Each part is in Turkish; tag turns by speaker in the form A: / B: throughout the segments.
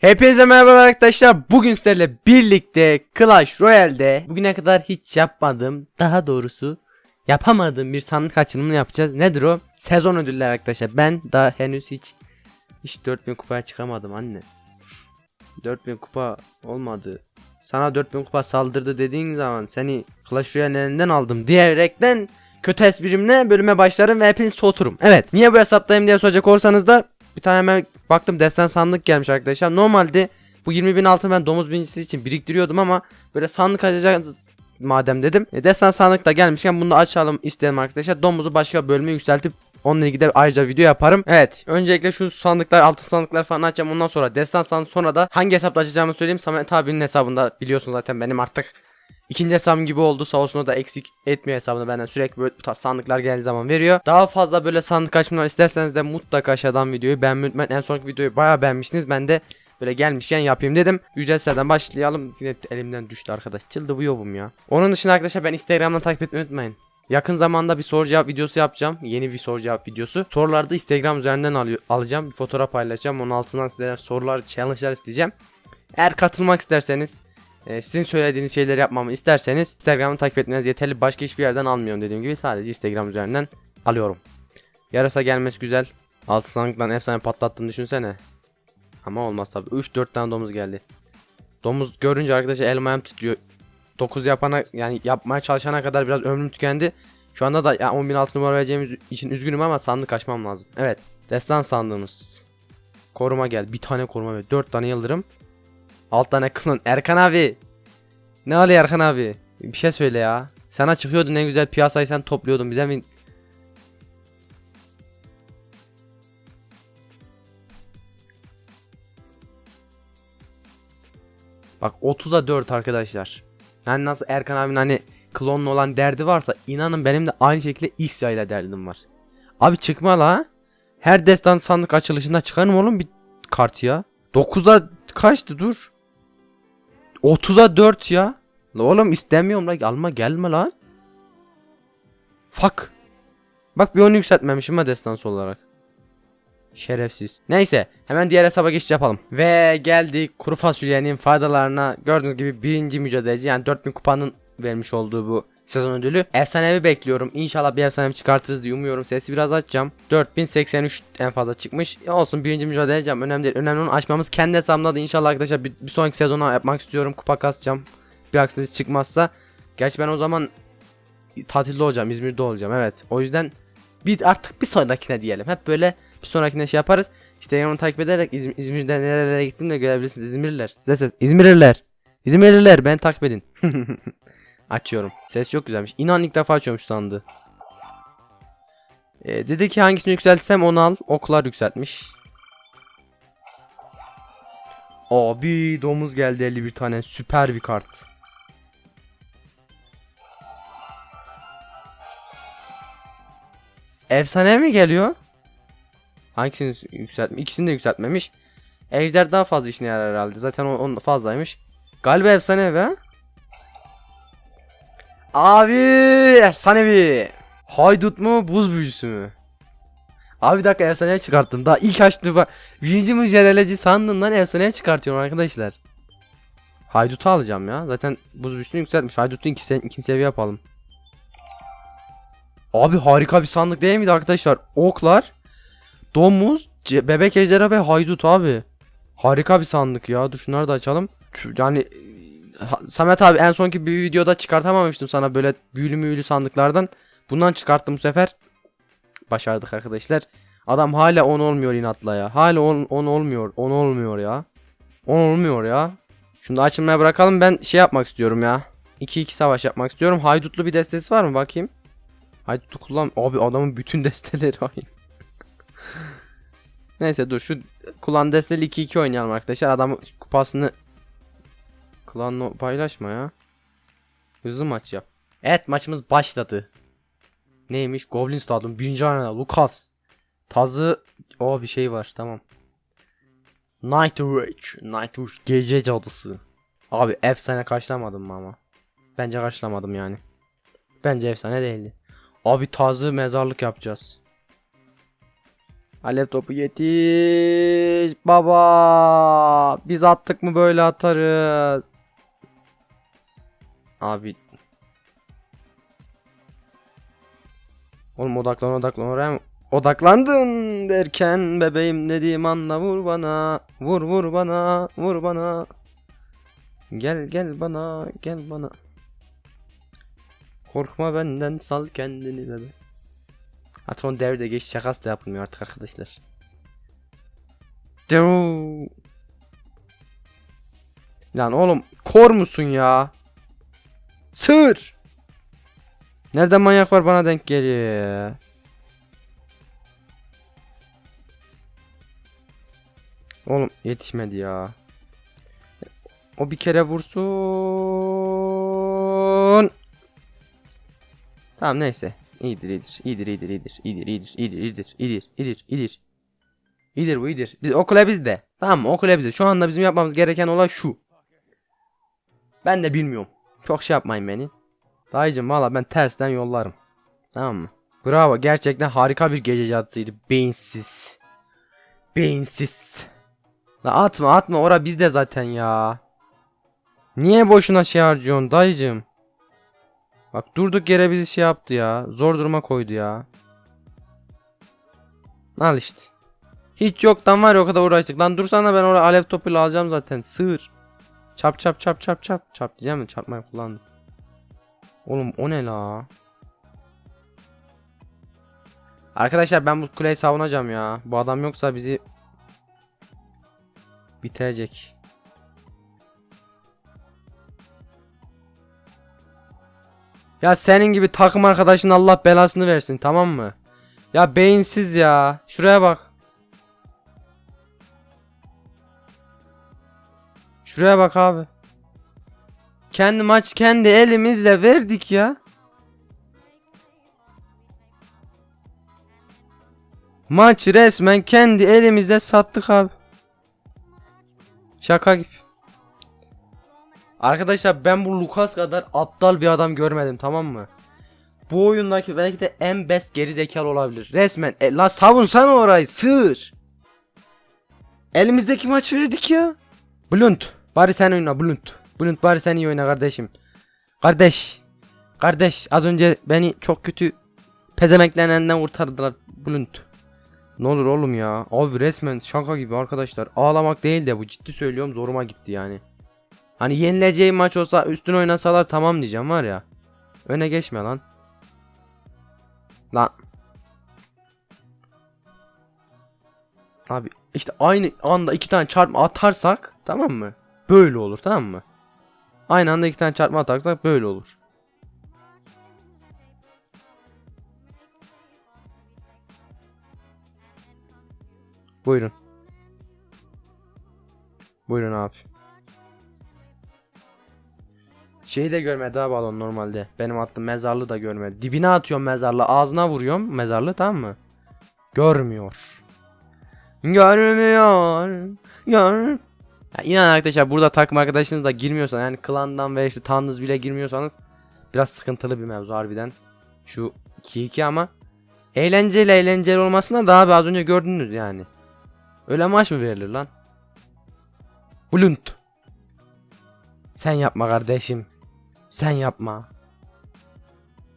A: Hepinize merhaba arkadaşlar. Bugün sizlerle birlikte Clash Royale'de bugüne kadar hiç yapmadığım, daha doğrusu yapamadığım bir sandık açılımını yapacağız. Nedir o? Sezon ödülleri arkadaşlar. Ben daha henüz hiç hiç 4000 kupaya çıkamadım anne. 4000 kupa olmadı. Sana 4000 kupa saldırdı dediğin zaman seni Clash Royale'in elinden aldım diyerekten kötü esprimle bölüme başlarım ve hepiniz soğuturum. Evet niye bu hesaptayım diye soracak olursanız da bir tane hemen baktım destan sandık gelmiş arkadaşlar. Normalde bu 20 bin altın ben domuz binicisi için biriktiriyordum ama böyle sandık açacağız madem dedim. E, destan sandık da gelmişken bunu da açalım istedim arkadaşlar. Domuzu başka bölüme yükseltip Onunla ilgili de ayrıca video yaparım. Evet. Öncelikle şu sandıklar, altın sandıklar falan açacağım. Ondan sonra destan sandık sonra da hangi hesapta açacağımı söyleyeyim. Samet abinin hesabında biliyorsun zaten benim artık ikinci hesabım gibi oldu. Sağ olsun o da eksik etmiyor hesabını benden sürekli böyle bu tarz sandıklar geldiği zaman veriyor. Daha fazla böyle sandık açmalar isterseniz de mutlaka aşağıdan videoyu beğenmeyi unutmayın. En sonki videoyu bayağı beğenmişsiniz. Ben de böyle gelmişken yapayım dedim. Ücretsizlerden başlayalım. Yine elimden düştü arkadaş. Çıldırıyorum ya. Onun dışında arkadaşlar ben Instagram'dan takip etmeyi unutmayın. Yakın zamanda bir soru cevap videosu yapacağım. Yeni bir soru cevap videosu. Soruları da Instagram üzerinden alıyor, alacağım. Bir fotoğraf paylaşacağım. Onun altından sizlerden sorular, challenge'lar isteyeceğim. Eğer katılmak isterseniz e, sizin söylediğiniz şeyleri yapmamı isterseniz Instagram'ı takip etmeniz yeterli. Başka hiçbir yerden almıyorum dediğim gibi. Sadece Instagram üzerinden alıyorum. Yarasa gelmesi güzel. Altı sandıktan efsane patlattığını düşünsene. Ama olmaz tabi. 3-4 tane domuz geldi. Domuz görünce arkadaşlar elim ayağım titriyor. 9 yapana yani yapmaya çalışana kadar biraz ömrüm tükendi. Şu anda da ya 10.000 altın numara vereceğimiz için üzgünüm ama sandık açmam lazım. Evet. Destan sandığımız. Koruma gel. Bir tane koruma ver. 4 tane yıldırım. 6 tane kılın. Erkan abi. Ne oluyor Erkan abi? Bir şey söyle ya. Sana çıkıyordun en güzel piyasayı sen topluyordun. Bize mi Bak 30'a 4 arkadaşlar. Yani nasıl Erkan abinin hani klonlu olan derdi varsa inanın benim de aynı şekilde İsya ile derdim var. Abi çıkma la. Her destan sandık açılışında çıkarım oğlum bir kart ya. 9'a kaçtı dur. 30'a 4 ya. La oğlum istemiyorum la alma gelme lan. Fuck. Bak bir onu yükseltmemişim ha destansı olarak. Şerefsiz. Neyse hemen diğer hesaba geçiş yapalım. Ve geldik kuru fasulyenin faydalarına. Gördüğünüz gibi birinci mücadeleci yani 4000 kupanın vermiş olduğu bu sezon ödülü. Efsanevi bekliyorum. İnşallah bir efsanevi çıkartırız diye umuyorum. Sesi biraz açacağım. 4083 en fazla çıkmış. Ya olsun birinci mücadele edeceğim. Önemli değil. Önemli onu açmamız. Kendi hesabımda da inşallah arkadaşlar bir, bir sonraki sezona yapmak istiyorum. Kupa kasacağım. Bir aksilik çıkmazsa. Gerçi ben o zaman tatilde olacağım. İzmir'de olacağım. Evet. O yüzden bir artık bir sonrakine diyelim. Hep böyle bir sonrakine şey yaparız. Instagram'ı takip ederek İzmir, İzmir'de nerelere gittiğimi de görebilirsiniz. İzmirliler. Size ses. İzmirliler. İzmirliler beni takip edin. Açıyorum. Ses çok güzelmiş. İnan ilk defa açıyorum şu sandığı. Ee, dedi ki hangisini yükseltsem onu al. Oklar yükseltmiş. Abi domuz geldi 51 tane. Süper bir kart. Efsane mi geliyor? Hangisini yükseltmiş? İkisini de yükseltmemiş. Ejder daha fazla işine yarar herhalde. Zaten o, onun fazlaymış. Galiba efsane be. Abi efsanevi. Haydut mu buz büyücüsü mü? Abi bir dakika efsaneye çıkarttım. Daha ilk açtım bak. Birinci mücadeleci sandığımdan efsaneye çıkartıyorum arkadaşlar. Haydut'u alacağım ya. Zaten buz büyüsünü yükseltmiş. Haydut'u iki, se ikinci seviye yapalım. Abi harika bir sandık değil miydi arkadaşlar? Oklar, domuz, bebek ejderha ve haydut abi. Harika bir sandık ya. Dur şunları da açalım. Yani Samet abi en sonki bir videoda çıkartamamıştım sana böyle büyülü müyülü sandıklardan. Bundan çıkarttım bu sefer. Başardık arkadaşlar. Adam hala 10 olmuyor inatla ya. Hala 10, 10 olmuyor. 10 olmuyor ya. 10 olmuyor ya. Şunu da açılmaya bırakalım. Ben şey yapmak istiyorum ya. 2-2 savaş yapmak istiyorum. Haydutlu bir destesi var mı bakayım. Haydut'u kullan. Abi adamın bütün desteleri aynı. Neyse dur şu kullan desteli 2-2 oynayalım arkadaşlar. Adamın kupasını klanla paylaşma ya. Hızlı maç yap. Evet maçımız başladı. Neymiş? Goblin Stadyum 1. arena Lucas. Tazı o bir şey var tamam. Night Witch. Night Witch gece cadısı. Abi efsane karşılamadım mı ama? Bence karşılamadım yani. Bence efsane değildi. Abi tazı mezarlık yapacağız. Alev topu yetiş baba. Biz attık mı böyle atarız. Abi. Oğlum odaklan odaklan oraya? Odaklandın derken bebeğim dediğim anla vur bana. Vur vur bana vur bana. Gel gel bana gel bana. Korkma benden sal kendini bebe. Artık on devirde geç şakası da yapılmıyor artık arkadaşlar. Deru. Lan oğlum kor musun ya? Sır. Nereden manyak var bana denk geliyor? Oğlum yetişmedi ya. O bir kere vursun. Tamam neyse. İyidir iyidir. İyidir iyidir iyidir. İyidir iyidir iyidir iyidir iyidir iyidir iyidir. İyidir bu iyidir. Biz o kule bizde. Tamam mı? O kule bizde. Şu anda bizim yapmamız gereken olay şu. Ben de bilmiyorum. Çok şey yapmayın beni. Dayıcım valla ben tersten yollarım. Tamam mı? Bravo. Gerçekten harika bir gece cadısıydı. Beyinsiz. Beyinsiz. La atma atma ora bizde zaten ya. Niye boşuna şey harcıyorsun dayıcım? Bak durduk yere bizi şey yaptı ya. Zor duruma koydu ya. Al işte. Hiç yoktan var ya o kadar uğraştık. Lan dursana ben oraya alev topuyla alacağım zaten. Sığır. Çap çap çap çap çap. Çap diyeceğim mi? Çarpmayı kullandım. Oğlum o ne la? Arkadaşlar ben bu kuleyi savunacağım ya. Bu adam yoksa bizi bitirecek. Ya senin gibi takım arkadaşın Allah belasını versin tamam mı? Ya beyinsiz ya. Şuraya bak. Şuraya bak abi. Kendi maç kendi elimizle verdik ya. Maçı resmen kendi elimizle sattık abi. Şaka gibi. Arkadaşlar ben bu Lucas kadar aptal bir adam görmedim tamam mı? Bu oyundaki belki de en best geri zekalı olabilir. Resmen e, la savunsana orayı sığır. Elimizdeki maç verdik ya. Blunt. Bari sen oyna Blunt. Blunt bari sen iyi oyna kardeşim. Kardeş. Kardeş az önce beni çok kötü pezemeklenenden kurtardılar Blunt. Ne olur oğlum ya. Abi resmen şaka gibi arkadaşlar. Ağlamak değil de bu ciddi söylüyorum zoruma gitti yani. Hani yenileceği maç olsa üstün oynasalar tamam diyeceğim var ya. Öne geçme lan. Lan. Abi işte aynı anda iki tane çarpma atarsak tamam mı? Böyle olur tamam mı? Aynı anda iki tane çarpma atarsak böyle olur. Buyurun. Buyurun abi. Şeyi de görmedi ha balon normalde. Benim attığım mezarlığı da görmedi. Dibine atıyorum mezarlığı. Ağzına vuruyorum mezarlığı tamam mı? Görmüyor. Görmüyor. Gör. Ya inan arkadaşlar burada takım arkadaşınız da girmiyorsan yani klandan ve işte tanrınız bile girmiyorsanız biraz sıkıntılı bir mevzu harbiden. Şu 2-2 ama eğlenceli eğlenceli olmasına daha bir az önce gördünüz yani. Öyle maç mı verilir lan? Blunt. Sen yapma kardeşim. Sen yapma.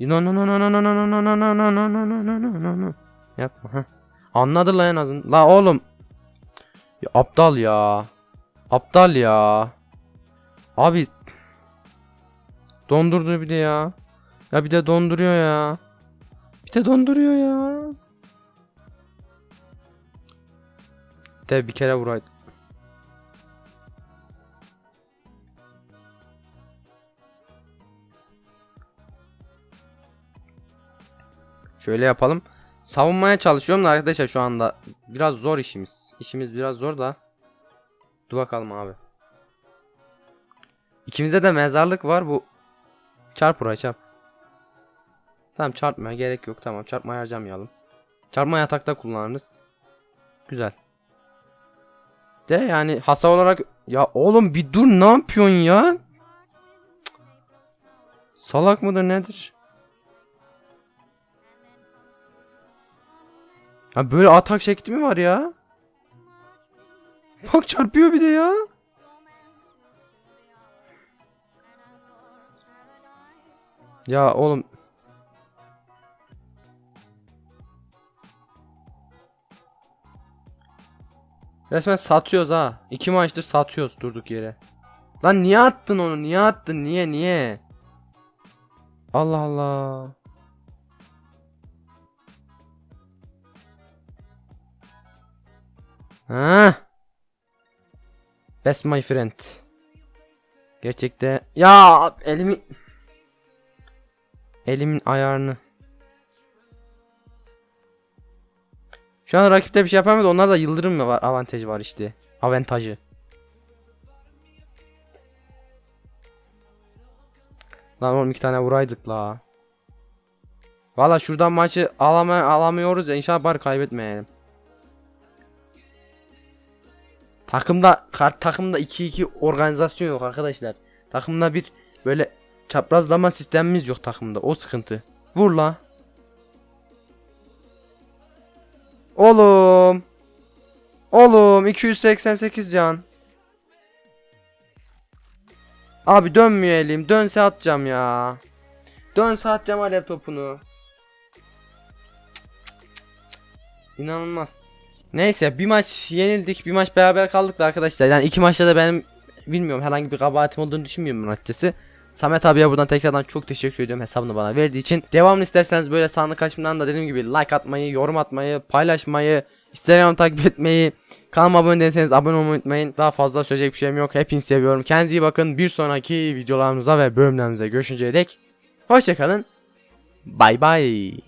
A: No no no no no no no no no no no no no no no no no no Yapma ha. Anladı la en azından. La oğlum. Ya aptal ya. Aptal ya. Abi. Dondurdu bir de ya. Ya bir de donduruyor ya. Bir de donduruyor ya. De bir kere vuraydı. Şöyle yapalım. Savunmaya çalışıyorum da arkadaşlar şu anda biraz zor işimiz. İşimiz biraz zor da. Dur bakalım abi. İkimizde de mezarlık var bu. Çarp oraya çarp. Tamam çarpmaya gerek yok. Tamam çarpmaya harcamayalım. Çarpma yatakta kullanırız. Güzel. De yani hasar olarak ya oğlum bir dur ne yapıyorsun ya? Cık. Salak mıdır nedir? Ya böyle atak şekli mi var ya? Bak çarpıyor bir de ya. Ya oğlum. Resmen satıyoruz ha. İki maçtır satıyoruz durduk yere. Lan niye attın onu? Niye attın? Niye niye? Allah Allah. Ha? Best my friend. Gerçekte ya elimi elimin ayarını Şu an rakipte bir şey yapamadı. Onlar da yıldırım mı var? Avantajı var işte. Avantajı. Lan oğlum iki tane vuraydık la. Valla şuradan maçı alama alamıyoruz ya. Bari kaybetmeyelim. Takımda kart takımda 2-2 organizasyon yok arkadaşlar. Takımda bir böyle çaprazlama sistemimiz yok takımda. O sıkıntı. Vur la. Oğlum. Oğlum 288 can. Abi dönmüyor. Dönse atacağım ya. Dönse atacağım alev topunu. İnanılmaz. Neyse bir maç yenildik. Bir maç beraber kaldık da arkadaşlar. Yani iki maçta da benim bilmiyorum herhangi bir kabahatim olduğunu düşünmüyorum ben açıkçası. Samet abiye buradan tekrardan çok teşekkür ediyorum hesabını bana verdiği için. Devamını isterseniz böyle sandık açımından da dediğim gibi like atmayı, yorum atmayı, paylaşmayı, Instagram takip etmeyi, kanalıma abone değilseniz abone olmayı unutmayın. Daha fazla söyleyecek bir şeyim yok. Hepinizi seviyorum. Kendinize iyi bakın. Bir sonraki videolarımıza ve bölümlerimize görüşünceye dek. Hoşçakalın. Bay bay.